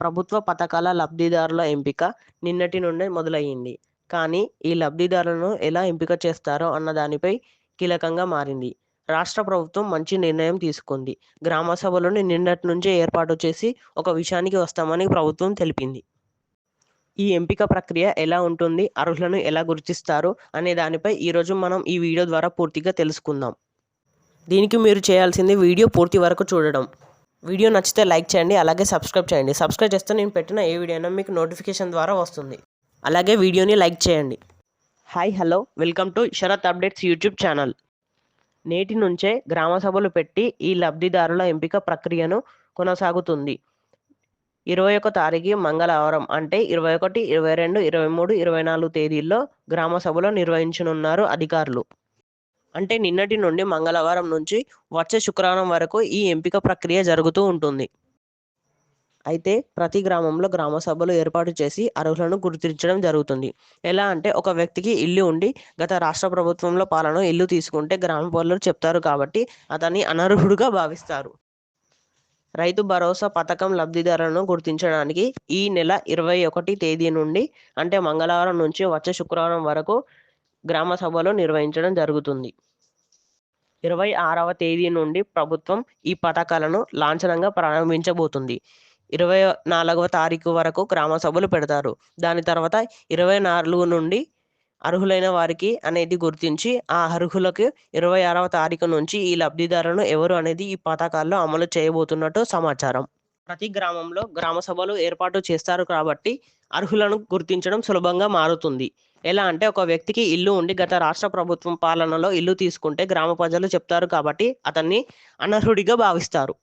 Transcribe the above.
ప్రభుత్వ పథకాల లబ్ధిదారుల ఎంపిక నిన్నటి నుండే మొదలయ్యింది. కానీ ఈ లబ్ధిదారులను ఎలా ఎంపిక చేస్తారో అన్న దానిపై కీలకంగా మారింది. రాష్ట్ర ప్రభుత్వం మంచి నిర్ణయం తీసుకుంది. గ్రామ సభలను నిన్నటి నుంచే ఏర్పాటు చేసి ఒక విషయానికి వస్తామని ప్రభుత్వం తెలిపింది. ఈ ఎంపిక ప్రక్రియ ఎలా ఉంటుంది? అర్హులను ఎలా గుర్తిస్తారు? అనే దానిపై ఈరోజు మనం ఈ వీడియో ద్వారా పూర్తిగా తెలుసుకుందాం. దీనికి మీరు చేయాల్సింది వీడియో పూర్తి వరకు చూడడం. వీడియో నచ్చితే లైక్ చేయండి. అలాగే సబ్స్క్రైబ్ చేయండి. సబ్స్క్రైబ్ చేస్తే నేను పెట్టిన ఏ వీడియో అయినా మీకు నోటిఫికేషన్ ద్వారా వస్తుంది. అలాగే వీడియోని లైక్ చేయండి. Hi hello welcome to Sharath updates YouTube channel. నేటి నుంచే గ్రామ సభలు పెట్టి ఈ లబ్ధిదారుల ఎంపిక ప్రక్రియను కొనసాగుతుంది. ఇరవై ఒక తారీఖు మంగళవారం అంటే ఇరవై ఒకటి, ఇరవై రెండు, ఇరవై మూడు, ఇరవై నాలుగు తేదీల్లో గ్రామ సభలో నిర్వహించనున్నారు అధికారులు. అంటే నిన్నటి నుండి మంగళవారం నుంచి వచ్చే శుక్రవారం వరకు ఈ ఎంపిక ప్రక్రియ జరుగుతూ ఉంటుంది. అయితే ప్రతి గ్రామంలో గ్రామ సభలు ఏర్పాటు చేసి అర్హులను గుర్తించడం జరుగుతుంది. ఎలా అంటే ఒక వ్యక్తికి ఇల్లు ఉండి గత రాష్ట్ర ప్రభుత్వంలో పాలన ఇల్లు తీసుకుంటే గ్రామ పౌరులు చెప్తారు కాబట్టి అతన్ని అనర్హుడుగా భావిస్తారు. రైతు భరోసా పథకం లబ్ధిదారులను గుర్తించడానికి ఈ నెల ఇరవై ఒకటి తేదీ నుండి అంటే మంగళవారం నుంచి వచ్చే శుక్రవారం వరకు గ్రామ సభలో నిర్వహించడం జరుగుతుంది. ఇరవై ఆరవ తేదీ నుండి ప్రభుత్వం ఈ పథకాలను లాంఛనంగా ప్రారంభించబోతుంది. ఇరవై నాలుగవ తారీఖు వరకు గ్రామ సభలు పెడతారు. దాని తర్వాత ఇరవై నాలుగు నుండి అర్హులైన వారికి అనేది గుర్తించి ఆ అర్హులకు ఇరవై ఆరవ తారీఖు నుంచి ఈ లబ్ధిదారులను ఎవరు అనేది ఈ పథకాల్లో అమలు చేయబోతున్నట్టు సమాచారం. ప్రతి గ్రామంలో గ్రామ సభలు ఏర్పాటు చేస్తారు కాబట్టి అర్హులను గుర్తించడం సులభంగా మారుతుంది. ఎలా అంటే ఒక వ్యక్తికి ఇల్లు ఉండి గత రాష్ట్ర ప్రభుత్వం పాలనలో ఇల్లు తీసుకుంటే గ్రామ ప్రజలు చెప్తారు కాబట్టి అతన్ని అనర్హుడిగా భావిస్తారు.